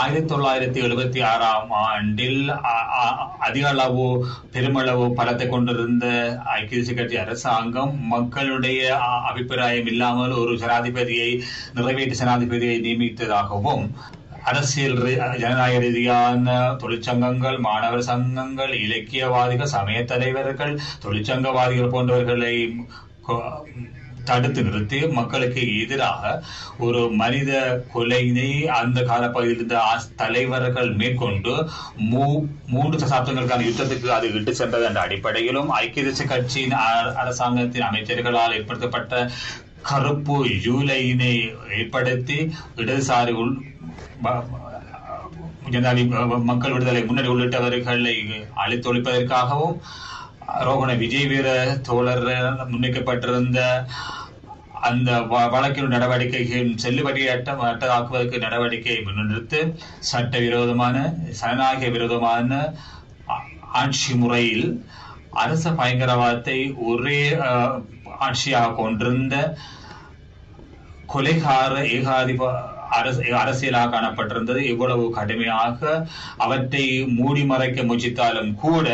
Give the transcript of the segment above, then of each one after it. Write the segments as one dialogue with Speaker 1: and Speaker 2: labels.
Speaker 1: ஆயிரத்தி தொள்ளாயிரத்தி எழுபத்தி ஆறாம் ஆண்டில் அ- அதிக அளவு பெருமளவு பலத்தை கொண்டிருந்த ஐக்கிய தேசிய கட்சி அரசாங்கம் மக்களுடைய அ- அபிப்பிராயம் இல்லாமல் ஒரு ஜனாதிபதியை நிறைவேற்று ஜனாதிபதியை நியமித்ததாகவும் அரசியல் ஜனநாயக ரீதியான தொழிற்சங்கங்கள் மாணவர் சங்கங்கள் இலக்கியவாதிகள் சமய தலைவர்கள் தொழிற்சங்கவாதிகள் போன்றவர்களை தடுத்து நிறுத்தி மக்களுக்கு எதிராக ஒரு மனித கொலையினை அந்த காலப்பகுதியில் இருந்த தலைவர்கள் மேற்கொண்டு மூ- மூன்று தசாப்தங்களுக்கான யுத்தத்துக்கு அது இட்டு சென்றது என்ற அடிப்படையிலும் ஐக்கிய தேசிய கட்சியின் அ- அரசாங்கத்தின் அமைச்சர்களால் ஏற்படுத்தப்பட்ட கருப்பு ஜூலையினை ஏற்படுத்தி இடதுசாரி உள் ப- மக்கள் விடுதலை முன்னணி உள்ளிட்டவர்களை அழித்தொழிப்பதற்காகவும் ரோகண விஜய் வீர தோழர் முன்வைக்கப்பட்டிருந்த அந்த வ- வழக்கின் நடவடிக்கைகள் செல்லுபடியற்ற அட்டதாக்குவதற்கு நடவடிக்கையை முன்னெடுத்து சட்டவிரோதமான சனநாயக விரோதமான ஆட்சி முறையில் அரச பயங்கரவாதத்தை ஒரே ஆட்சியாக கொண்டிருந்த கொலைகார ஏகாதிப அரசு அரசியலாக காணப்பட்டிருந்தது. இவ்வளவு கடுமையாக அவற்றை மூடி மறைக்க முயற்சித்தாலும் கூட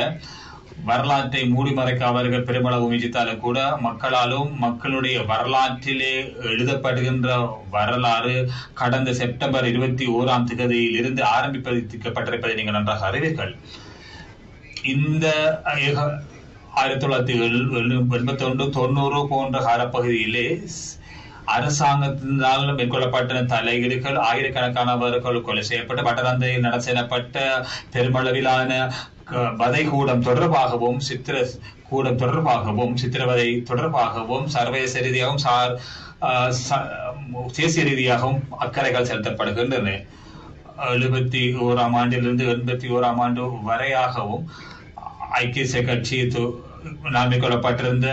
Speaker 1: வரலாற்றை மூடி மறைக்க அவர்கள் பெருமளவு முயற்சித்தாலும் கூட மக்களாலும் மக்களுடைய வரலாற்றிலே எழுதப்படுகின்ற வரலாறு கடந்த செப்டம்பர் இருபத்தி ஓராம் திகதியில் இருந்து ஆரம்பிப்பதிக்கப்பட்டிருப்பதை நீங்கள் நன்றாக அறிவீர்கள். இந்த ஆயிரத்தி தொள்ளாயிரத்தி எண்பத்தி ஒன்று தொண்ணூறு போன்ற காலப்பகுதியிலே அரசாங்கத்தினால் மேற்கொள்ளப்பட்ட தலையீடுகள் ஆயிரக்கணக்கானவர்கள் கொலை செய்யப்பட்டு வட்டதந்தையில் நட செய்யப்பட்ட பெருமளவிலான க- வதை கூடம் தொடர்பாகவும் சித்திர கூடம் தொடர்பாகவும் சித்திரவதை தொடர்பாகவும் சர்வதேச ரீதியாகவும் சார் தேசிய ரீதியாகவும் அக்கறைகள் செலுத்தப்படுகின்றன. எழுபத்தி ஓராம் ஆண்டிலிருந்து எண்பத்தி ஓராம் ஆண்டு வரையாகவும் ஐக்கிய கட்சி து- நான் மேற்கொள்ளப்பட்டிருந்த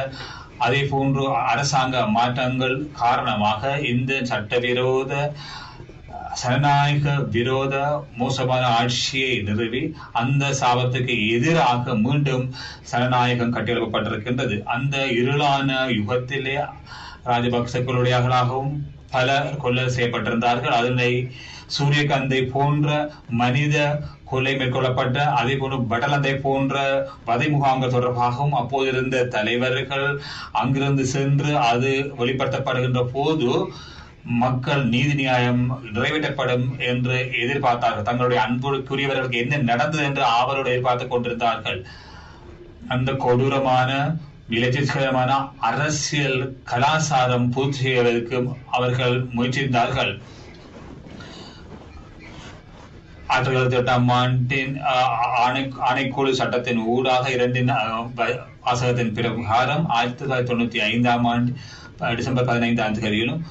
Speaker 1: அதே போன்று அரசாங்க மாற்றங்கள் காரணமாக இந்த சட்டவிரோத ஜனநாயக விரோத மோசமான ஆட்சியை நிறுவி அந்த சாபத்துக்கு எதிராக மீண்டும் ஜனநாயகம் கட்டியெழுப்பப்பட்டிருக்கின்றது. அந்த இருளான யுகத்திலே ராஜபக்சர்களுடையவர்களாகவும் பலர் கொலை செய்யப்பட்டிருந்தார்கள். அதனை சூரியகாந்தை போன்ற மனித கொலை மேற்கொள்ளப்பட்ட அதே போன்று பட்டலந்தை போன்ற வதை முகாம்கள் தொடர்பாகவும் அப்போது இருந்த தலைவர்கள் அங்கிருந்து சென்று அது வெளிப்படுத்தப்படுகின்ற போது மக்கள் நீதி நியாயம் நிறைவேற்றப்படும் என்று எதிர்பார்த்தார்கள். தங்களுடைய அன்புக்குரியவர்களுக்கு என்ன நடந்தது என்று ஆவலோடு எதிர்பார்த்துக் கொண்டிருந்தார்கள். அந்த கொடூரமான விளைச்சமான அரசியல் கலாசாரம் பூர்த்தி செய்வதற்கு அவர்கள் முயற்சித்தார்கள். ஆயிரத்தி தொள்ளாயிரத்தி எட்டாம் ஆண்டின் ஆணை ஆணைக்குழு சட்டத்தின் ஊடாக இரண்டின் வாசகத்தின் பிரகாரம் ஆயிரத்தி தொள்ளாயிரத்தி தொண்ணூத்தி ஐந்தாம் ஆண்டு டிசம்பர் பதினைந்தாம் தேதியிலும்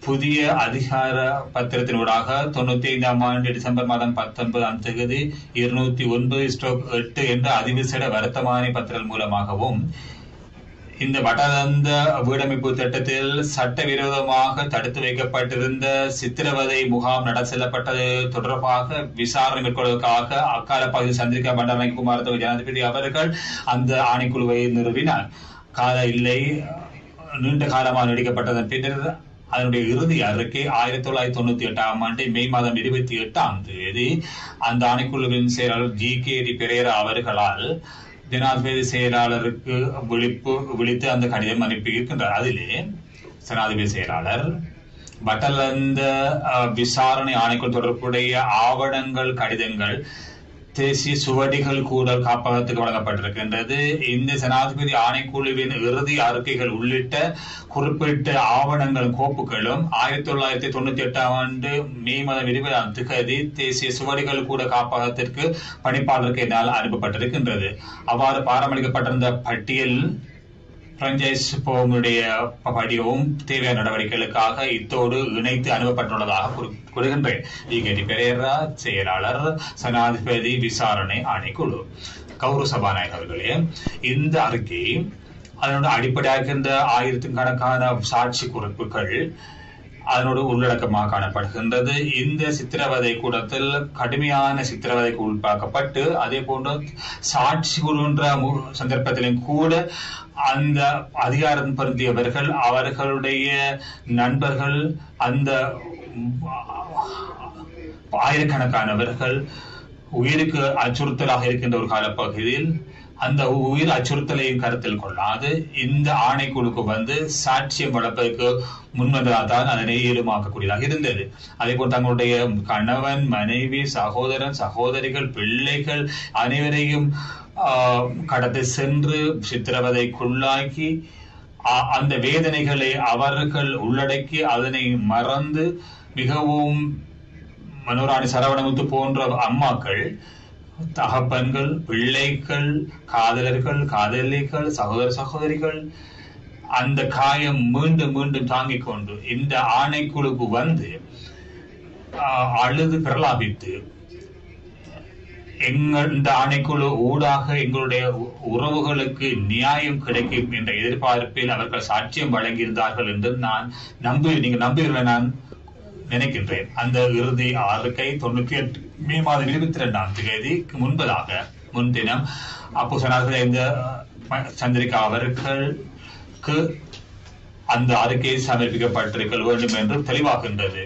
Speaker 1: புதிய அதிகார பத்திரத்தினூடாக தொண்ணூத்தி ஐந்தாம் ஆண்டு டிசம்பர் மாதம் பத்தொன்பதாம் தேதி இருநூத்தி ஒன்பது ஸ்ட்ரோக் எட்டு என்ற அதிவிசேட வர்த்தமானி பத்திரம் மூலமாகவும் இந்த வடதந்த வீடமைப்பு திட்டத்தில் சட்டவிரோதமாக தடுத்து வைக்கப்பட்டிருந்த சித்திரவதை முகாம் நட செல்லப்பட்டது தொடர்பாக விசாரணை மேற்கொள்வதற்காக அக்கால பகுதி சந்திரிகா பண்டாரநாயக ஜனாதிபதி அவர்கள் அந்த ஆணைக்குழுவை நிறுவினார். கால இல்லை நீண்ட காலமாக நீடிக்கப்பட்டதன் பின்னர் அதனுடைய இறுதி அறிக்கை ஆயிரத்தி தொள்ளாயிரத்தி தொண்ணூத்தி எட்டாம் ஆண்டு மே மாதம் இருபத்தி எட்டாம் தேதி அந்த ஆணைக்குழுவின் செயலாளர் ஜி கே டி பெரேரா அவர்களால் ஜனாதிபதி செயலாளருக்கு விழிப்பு விழித்து அந்த கடிதம் அனுப்பி இருக்கின்றார் அதிலே ஜனாதிபதி செயலாளர் வட்டலந்த விசாரணை ஆணைக்குள் தொடர்புடைய ஆவணங்கள் கடிதங்கள் தேசிய சுவடிகள் கூடல் காப்பகத்துக்கு வழங்கப்பட்டிருக்கின்றது. இந்த ஜனாதிபதி ஆணைக்குழுவின் இறுதி அறிக்கைகள் உள்ளிட்ட குறிப்பிட்ட ஆவணங்கள் கோப்புகளும் ஆயிரத்தி தொள்ளாயிரத்தி தொண்ணூத்தி எட்டாம் ஆண்டு மே மாதம் இருபதாம் திகதி தேசிய சுவடிகள் கூட காப்பகத்திற்கு பணிப்பாளருக்கு என்னால் அனுப்பப்பட்டிருக்கின்றது. அவ்வாறு பாரம்பரிக்கப்பட்டிருந்த பட்டியல் பிரான்சைஸ் போனுடைய படிவும் தேவையான நடவடிக்கைகளுக்காக இத்தோடு இணைத்து அனுப்பப்பட்டுள்ளதாக கூறுகின்றேன். பெரேரா செயலாளர் சனாதிபதி விசாரணை ஆணைக்குழு. கௌரவ சபாநாயகர் அவர்களே இந்த அறிக்கை அதனுடைய அடிப்படையாக இருக்கின்ற ஆயிரத்துக்கும் கணக்கான சாட்சி குறிப்புகள் அதனோடு உள்ளடக்கமாக காணப்படுகின்றது. இந்த சித்திரவதை கூடத்தில் கடுமையான சித்திரவதைக்கு உள்பாக்கப்பட்டு அதே போன்று சாட்சி கூறுகின்ற மு- சந்தர்ப்பத்திலும் கூட அந்த அதிகாரம் பொருந்தியவர்கள் அவர்களுடைய நண்பர்கள் அந்த ஆயிரக்கணக்கானவர்கள் உயிருக்கு அச்சுறுத்தலாக இருக்கின்ற ஒரு காலப்பகுதியில் அந்த உயிர் அச்சுறுத்தலையும் கருத்தில் கொள்ளாது. இந்த ஆணைக்குழுக்கு வந்து சாட்சியம் வளர்ப்பதற்கு முன்வந்ததாக தான் அதனை ஈடுமாக்கக்கூடியதாக இருந்தது. அதே போல் தங்களுடைய கணவன் மனைவி சகோதரன் சகோதரிகள் பிள்ளைகள் அனைவரையும் ஆஹ், கடத்தி சென்று சித்திரவதைக்குள்ளாக்கி அந்த வேதனைகளை அவர்கள் உள்ளடக்கி அதனை மறந்து மிகவும் மனோராணி சரவணமுத்து போன்ற அம்மாக்கள் தகப்பன்கள் பிள்ளைகள் காதலர்கள் காதலிகள் சகோதர சகோதரிகள் அந்த காயம் மீண்டும் மீண்டும் தாங்கிக் கொண்டு இந்த ஆணைக்குழுக்கு வந்து அழுது பிரலாபித்து எங்கள் இந்த ஆணைக்குழு ஊடாக எங்களுடைய உ- உறவுகளுக்கு நியாயம் கிடைக்கும் என்ற எதிர்பார்ப்பில் அவர்கள் சாட்சியம் வழங்கியிருந்தார்கள் என்று நான் நம்பி நீங்க நம்புகிறேன் நான் நினைக்கின்றேன். அந்த இறுதி அறிக்கை தொண்ணூற்றி எட்டு மே மாதம் இருபத்தி ரெண்டாம் தேதிக்கு முன்பதாக முன்தினம் அப்போ சொன்னார்கள் இந்த சந்திரிகா அவர்களுக்கு அந்த அறிக்கை சமர்ப்பிக்கப்பட்டிருக்க வேண்டும் என்று தெளிவாகின்றது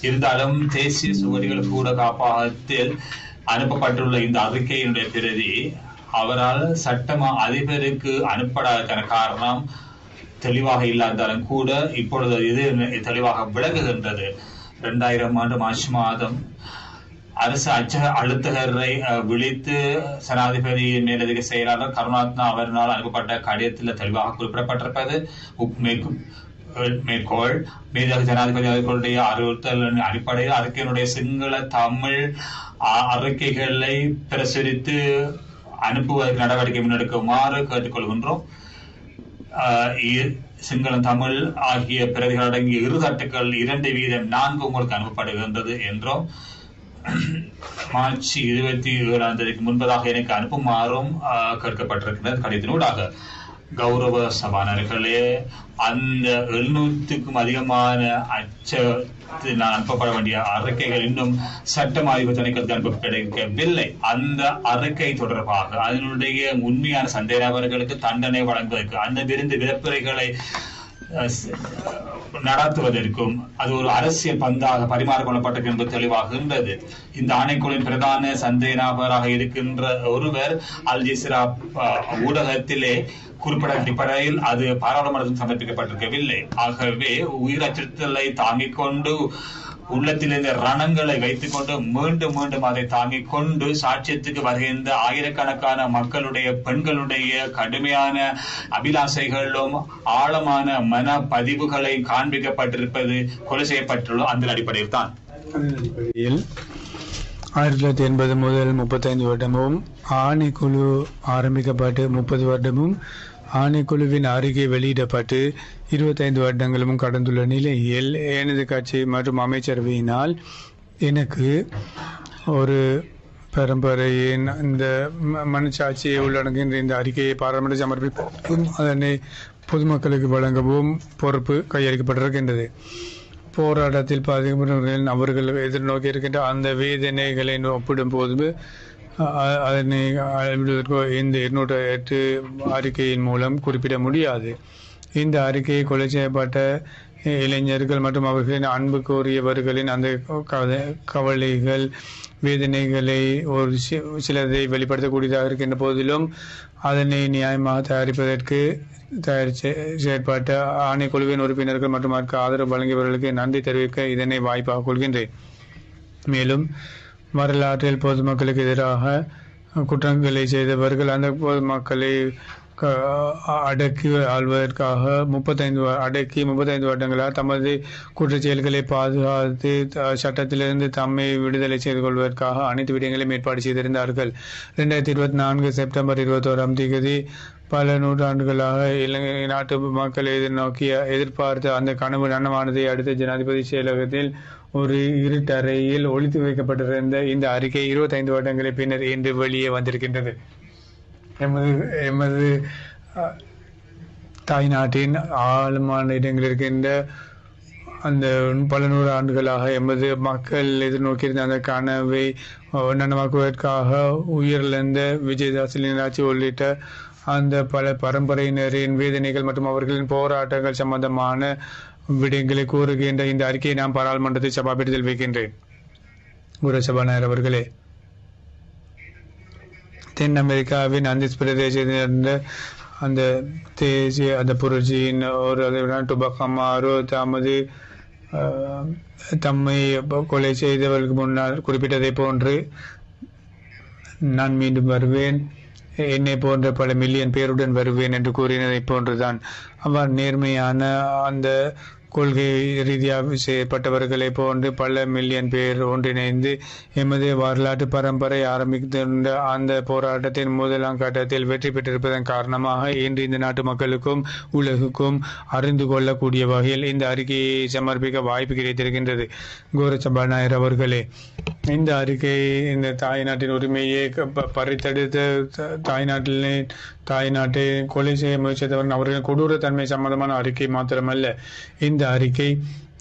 Speaker 1: இருந்தாலும் தேசிய சுவடிகள் கூட காப்பகத்தில் அனுப்பப்பட்டுள்ள இந்த அறிக்கையினுடைய பிரதி அவரால் சட்டமா அதிபருக்கு அனுப்படாததற்கான காரணம் தெளிவாக இல்லாதாலும் கூட இப்பொழுது இது தெளிவாக விளங்குகின்றது. இரண்டாயிரம் ஆண்டு மார்ச் மாதம் அரசு அச்சக அழுத்தகரை விழித்து சனாதிபதி மேலதிக செயலாளர் கருணாத்னா அவரினால் அனுப்பப்பட்ட கடிதத்தில் தெளிவாக குறிப்பிடப்பட்டிருப்பது மேற்கோள் மேலதிக ஜனாதிபதி அவர்களுடைய அறிவுறுத்தலின் அடிப்படையில் அறிக்கையினுடைய சிங்கள தமிழ் அறிக்கைகளை பிரசுரித்து அனுப்புவதற்கு நடவடிக்கை முன்னெடுக்குமாறு கேட்டுக்கொள்கின்றோம் ஆஹ் இ- சிங்களம் தமிழ் ஆகிய பிரதிகள் அடங்கிய இரு தட்டுக்கள் இரண்டு வீதம் நான்கு உங்களுக்கு அனுப்பப்படுகின்றது என்றும். மார்ச் இருபத்தி ஏழாம் தேதிக்கு முன்பதாக எனக்கு அனுப்புமாறும் ஆஹ், கடிதத்தினூடாக. கௌரவ சபானர்களே அந்த எழுநூற்றுக்கும் அதிகமான அச்சத்தில் அனுப்பப்பட வேண்டிய அறிக்கைகள் இன்னும் சட்டம் ஆய்வு திணைக்களத்துக்கு அனுப்ப கிடைக்கவில்லை. அந்த அறிக்கை தொடர்பாக அதனுடைய உண்மையான சந்தேக நபர்களுக்கு தண்டனை வழங்குவதற்கு அந்த விருந்து விதப்புரைகளை நடத்துவதற்கும் அது ஒரு அரசியல் பந்தாக பரிமாறிக்கொள்ளப்பட்டது என்பது தெளிவாகின்றது இந்த ஆணைக்குழுவின் பிரதான சந்தேக நபராக இருக்கின்ற ஒருவர் அல் ஜிசிரா ஊடகத்திலே குறிப்பிட அடிப்படையில் அது பாராளுமன்றத்தில் சமர்ப்பிக்கப்பட்டிருக்கவில்லை. ஆகவே உயிர் அச்சுறுத்தலை தாங்கிக் கொண்டு உள்ளத்திலிருந்து ரணங்களை வைத்துக் கொண்டு மீண்டும் மீண்டும் அதை தாங்கிக் கொண்டு சாட்சியத்துக்கு வருகின்ற ஆயிரக்கணக்கான மக்களுடைய பெண்களுடைய கடுமையான அபிலாசைகளும் ஆழமான மன பதிவுகளை காண்பிக்கப்பட்டிருப்பது கொலை செய்யப்பட்டுள்ள அந்த அடிப்படையில் தான்.
Speaker 2: ஆயிரத்தி தொள்ளாயிரத்தி எண்பது முதல் முப்பத்தைந்து வருடமும் ஆணைக்குழு ஆரம்பிக்கப்பட்டு முப்பது வருடமும் ஆணைக்குழுவின் அறிக்கை வெளியிடப்பட்டு இருபத்தைந்து வருடங்களும் கடந்துள்ள நிலையில் எனது கட்சி மற்றும் அமைச்சரவையினால் எனக்கு ஒரு பரம்பரையின் இந்த ம- மனச்சாட்சியை உள்ளடங்குகின்ற இந்த அறிக்கையை பாராளுமன்ற சமர்ப்பிக்கும் அதனை பொதுமக்களுக்கு வழங்கவும் பொறுப்பு கையளிக்கப்பட்டிருக்கின்றது. போராட்டத்தில் பாதிக்கப்பட்டவர்களின் அவர்கள் எதிர்நோக்கி இருக்கின்ற அந்த வேதனைகளை ஒப்பிடும் போது அதனை அளவிடுவதற்கு இந்த இருநூற்றி எட்டு அறிக்கையின் மூலம் குறிப்பிட முடியாது இந்த அறிக்கையை கொலை செய்யப்பட்ட இளைஞர்கள் மற்றும் அவர்களின் அன்பு கோரியவர்களின் அந்த கவலைகள் வேதனைகளை ஒரு சி- சிலதை வெளிப்படுத்தக்கூடியதாக இருக்கின்ற போதிலும் அதனை நியாயமாக தயாரிப்பதற்கு தயார் செ- செயற்பட்ட ஆணைக்குழுவின் உறுப்பினர்கள் மற்றும் அதற்கு ஆதரவு வழங்கியவர்களுக்கு நன்றி தெரிவிக்க இதனை வாய்ப்பாக கொள்கின்றேன் மேலும் வரலாற்றில் பொதுமக்களுக்கு எதிராக குற்றங்களை செய்தவர்கள் அந்த பொதுமக்களை க- அடக்கி ஆள்வதற்காக முப்பத்தைந்து அடக்கி முப்பத்தைந்து வருடங்களாக தமது குற்றச் செயல்களை பாதுகாத்து சட்டத்திலிருந்து தம்மை விடுதலை செய்து கொள்வதற்காக அனைத்து விடயங்களையும் ஏற்பாடு செய்திருந்தார்கள். ரெண்டாயிரத்தி இருபத்தி நான்கு செப்டம்பர் இருபத்தோராம் தேதி பல நூற்றாண்டுகளாக இலங்கை நாட்டு மக்கள் எதிர்நோக்கிய எதிர்பார்த்த அந்த கனவு நனவானதை அடுத்த ஜனாதிபதி செயலகத்தில் ஒரு இருட்டறையில் ஒளித்து வைக்கப்பட்டிருந்த இந்த அறிக்கை இருபத்தைந்து வருடங்களை பின்னர் இன்று வெளியே வந்திருக்கின்றது. எமது எமது தாய் தாய்நாட்டின் ஆழமான இடங்கள் இருக்கின்ற அந்த பல நூறு ஆண்டுகளாக எமது மக்கள் எதிர்நோக்கியிருந்த அந்த கனவை நனவாக்குவதற்காக உயிரிழந்த விஜயதாஸ் லீனாட்சி உள்ளிட்ட அந்த பல பரம்பரையினரின் வேதனைகள் மற்றும் அவர்களின் போராட்டங்கள் சம்பந்தமான விடயங்களை கூறுகின்ற இந்த அறிக்கையை நான் பாராளுமன்றத்தில் சபாபீடத்தில் வைக்கின்றேன். குரு சபாநாயகர் அவர்களே தென் அமெரிக்காவின் அந்திஸ் பிரதேசத்தில் இருந்த அந்த தேசிய அந்த புரட்சியின் ஒரு டுபக்கமாரோ தமது தம்மை கொலை செய்தவர்களுக்கு முன்னால் குறிப்பிட்டதை போன்று நான் மீண்டும் வருவேன். என்னை போன்ற பல மில்லியன் பேருடன் வருவேன் என்று கூறினதை போன்றுதான். அவ்வாறு நேர்மையான அந்த கொள்கை ரீதியாக செயற்பட்டவர்களை போன்று பல மில்லியன் பேர் ஒன்றிணைந்து எமது வரலாற்று பரம்பரை ஆரம்பித்திருந்த அந்த போராட்டத்தின் முதலாம் கட்டத்தில் வெற்றி பெற்றிருப்பதன் காரணமாக இன்று இந்த நாட்டு மக்களுக்கும் உலகுக்கும் அறிந்து கொள்ளக்கூடிய வகையில் இந்த அறிக்கையை சமர்ப்பிக்க வாய்ப்பு கிடைத்திருக்கின்றது. கோரச்சபாநாயர் அவர்களே இந்த அறிக்கை இந்த தாய்நாட்டின் உரிமையை பறித்தடுத்த த- தாய்நாட்டிலே தாய்நாட்டை கொலை செய்ய முயற்சித்தவர்கள் அவர்களின் கொடூரத்தன்மை சம்பந்தமான அறிக்கை மாத்திரமல்ல. இந்த அறிக்கை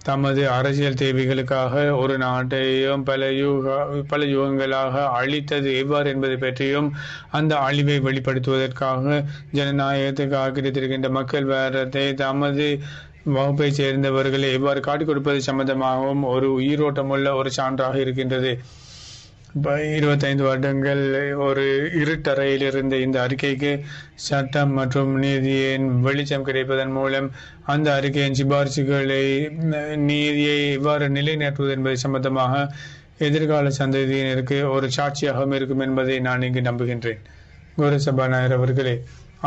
Speaker 2: தமது அரசியல் தேவைகளுக்காக ஒரு நாட்டையும் பல யுக பல யுகங்களாக அழித்தது எவ்வாறு என்பதை பற்றியும் அந்த அழிவை வெளிப்படுத்துவதற்காக ஜனநாயகத்துக்காக கிடைத்திருக்கின்ற மக்கள் வாரத்தை தமது வகுப்பை சேர்ந்தவர்களை எவ்வாறு காட்டிக் கொடுப்பது சம்பந்தமாகவும் ஒரு உயிரோட்டமுள்ள ஒரு சான்றாக இருக்கின்றது. இருபத்தைந்து வருடங்கள் ஒரு இருட்டறையில் இருந்த இந்த அறிக்கைக்கு சட்டம் மற்றும் நீதியின் வெளிச்சம் கிடைப்பதன் மூலம் அந்த அறிக்கையின் சிபாரிசுகளை நீதியை எவ்வாறு நிலைநாட்டுவது என்பது சம்பந்தமாக எதிர்கால சந்ததியினருக்கு ஒரு சாட்சியாகவும் இருக்கும் என்பதை நான் இங்கு நம்புகின்றேன். கௌரவசபாநாயகர் அவர்களே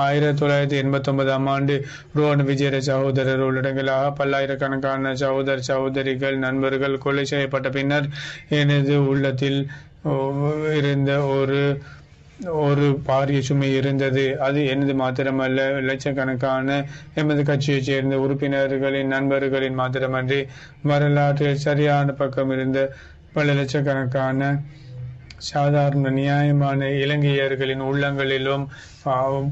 Speaker 2: ஆயிரத்தி தொள்ளாயிரத்தி எண்பத்தி ஒன்பதாம் ஆண்டு ரோஹன் விஜயர சகோதரர் உள்ளடங்களாக பல்லாயிரக்கணக்கான சகோதர சகோதரிகள் நண்பர்கள் கொலை செய்யப்பட்ட பின்னர் எனது உள்ளத்தில் இருந்த ஒரு ஒரு பாரிய சுமை இருந்தது. அது எனது மாத்திரமல்ல. லட்சக்கணக்கான எமது கட்சியைச் சேர்ந்த உறுப்பினர்களின் நண்பர்களின் மாத்திரமன்றி வரலாற்றில் சரியான பக்கம் இருந்த பல லட்சக்கணக்கான சாதாரண நியாயமான இலங்கையர்களின் உள்ளங்களிலும்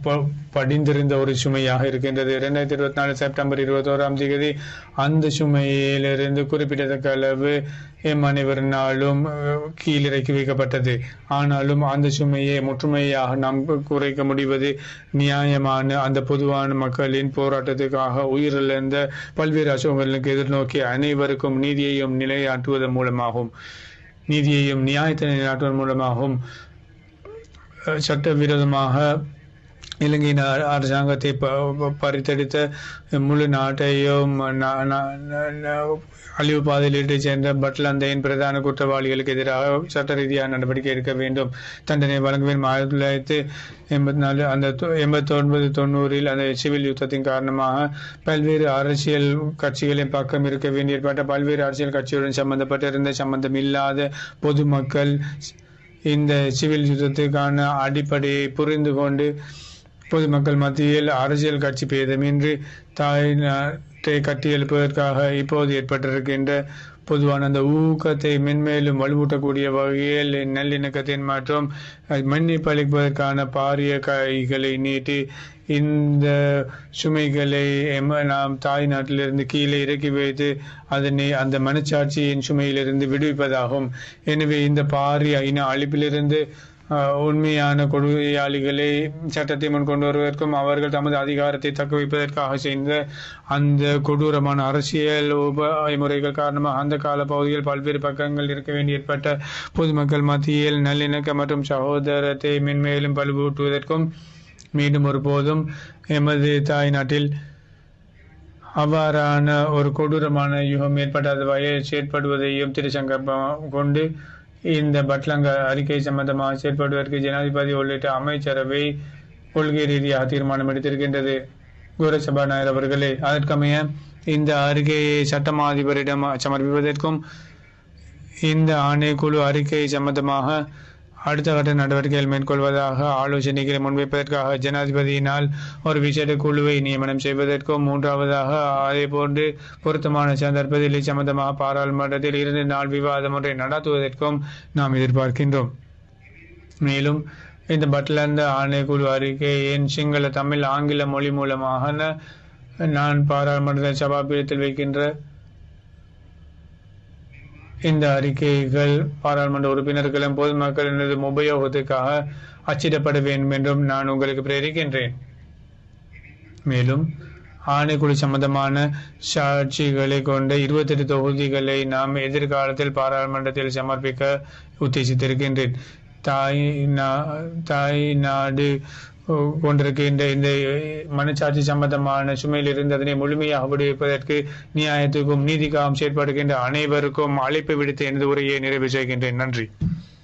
Speaker 2: ப- படிந்திருந்த ஒரு சுமையாக இருக்கின்றது. இரண்டாயிரத்தி இருபத்தி நாலு செப்டம்பர் இருபத்தோராம் தேதி அந்த சுமையிலிருந்து குறிப்பிடத்தக்க அளவு எம் அனைவரினாலும் கீழிறக்கி வைக்கப்பட்டது. ஆனாலும் அந்த சுமையை முற்றுமையாக நாம் குறைக்க முடிவது நியாயமான அந்த பொதுவான மக்களின் போராட்டத்துக்காக உயிரிழந்த பல்வேறு அசோகங்களுக்கு எதிர்நோக்கி அனைவருக்கும் நீதியையும் நிலையாட்டுவதன் மூலமாகும். நீதியையும் நியாயத்தை நிலைநாட்டுவதன் மூலமாகவும் சட்டவிரோதமாக இலங்கையின் அரசாங்கத்தை ப- முழு நாட்டையும் அழிவு பாதையில் இட்டுச் பட்லந்தையின் பிரதான குற்றவாளிகளுக்கு எதிராக சட்ட ரீதியான நடவடிக்கை எடுக்க வேண்டும் தண்டனை வழங்க வேண்டும் ஆயிரத்தி தொள்ளாயிரத்தி எண்பத்தி நாலு அந்த தொ- எண்பத்தி ஒன்பது தொண்ணூறில் அந்த சிவில் யுத்தத்தின் காரணமாக பல்வேறு அரசியல் கட்சிகளின் பக்கம் இருக்க வேண்டி ஏற்பட்ட பல்வேறு அரசியல் கட்சியுடன் சம்பந்தப்பட்டிருந்த சம்பந்தம் இல்லாத பொதுமக்கள் இந்த சிவில் யுத்தத்துக்கான அடிப்படையை புரிந்து கொண்டு பொதுமக்கள் மத்தியில் அரசியல் கட்சி பேதமின்றி தாய் நாட்டை கட்டியெழுப்பதற்காக இப்போது ஏற்பட்டிருக்கின்ற பொதுவான அந்த ஊக்கத்தை மென்மேலும் வலுவூட்டக்கூடிய வகையில் நல்லிணக்கத்தின் மற்றும் மன்னிப்பு அளிப்பதற்கான பாரிய கைகளை நீட்டி இந்த சுமைகளை எம- நாம் தாய் நாட்டிலிருந்து கீழே இறக்கி வைத்து அதனை அந்த மனச்சாட்சியின் சுமையிலிருந்து விடுவிப்பதாகும். எனவே இந்த பாரிய இன அழிப்பிலிருந்து உண்மையான கொடுமையாளிகளை சட்டத்தை முன் கொண்டு வருவதற்கும் அவர்கள் தமது அதிகாரத்தை தக்க வைப்பதற்காக செய்த அந்த கொடூரமான அரசியல் உபமுறைகள் காரணமாக அந்த கால பகுதியில் பல்வேறு பக்கங்கள் இருக்க வேண்டி ஏற்பட்ட பொதுமக்கள் மத்தியில் நல்லிணக்கம் மற்றும் சகோதரத்தை மென்மேலும் பலுவூட்டுவதற்கும் மீண்டும் ஒருபோதும் எமது தாய் நாட்டில் அவ்வாறான ஒரு கொடூரமான யுகம் ஏற்படாத வகையில் செயற்படுவதையும் திருச்சங்கப்பம் கொண்டு இந்த பட்லங்க அறிக்கை சம்பந்தமாக செயற்படுவதற்கு ஜனாதிபதி உள்ளிட்ட அமைச்சரவை கொள்கை ரீதியாக தீர்மானம் எடுத்திருக்கின்றது. குரசபாநாயர் அவர்களே அதற்கமைய இந்த அறிக்கையை சட்டமா அதிபரிடம் சமர்ப்பிப்பதற்கும் இந்த ஆணைக்குழு அறிக்கை சம்பந்தமாக அடுத்த கட்ட நடவடிக்கைகள் மேற்கொள்வதாக ஆலோசனைகளை முன்வைப்பதற்காக ஜனாதிபதியினால் ஒரு விசேட குழுவை நியமனம் செய்வதற்கும் மூன்றாவதாக அதேபோன்று பொருத்தமான சந்தர்ப்பத்தில் சம்பந்தமாக பாராளுமன்றத்தில் இரண்டு நாள் விவாதம் ஒன்றை நடத்துவதற்கும் நாம் எதிர்பார்க்கின்றோம். மேலும் இந்த பட்லந்த ஆணைக்குழு அறிக்கையின் சிங்கள தமிழ் ஆங்கில மொழி மூலமாக நான் பாராளுமன்ற சபாபீடத்தில் வைக்கின்ற இந்த அறிக்கைகள் பாராளுமன்ற உறுப்பினர்களும் பொதுமக்களினது உபயோகத்துக்காக அச்சிடப்பட வேண்டும் என்றும் நான் உங்களுக்கு பிரேரிக்கின்றேன். மேலும் ஆணைக்குழு சம்பந்தமான சாட்சிகளை கொண்ட இருபத்தெட்டு தொகுதிகளை நாம் எதிர்காலத்தில் பாராளுமன்றத்தில் சமர்ப்பிக்க உத்தேசித்திருக்கின்றேன். தாய் நா- தாய் நாடு கொண்டிருக்கின்ற இந்த மனச்சாட்சி சம்பந்தமான சுமையில் இருந்து அதனை முழுமையாக விடுவிப்பதற்கு நியாயத்துக்கும் நீதிக்காகவும் செயற்படுகின்ற அனைவருக்கும் அழைப்பு விடுத்து எனது உரையை நிறைவு செய்கின்றேன். நன்றி.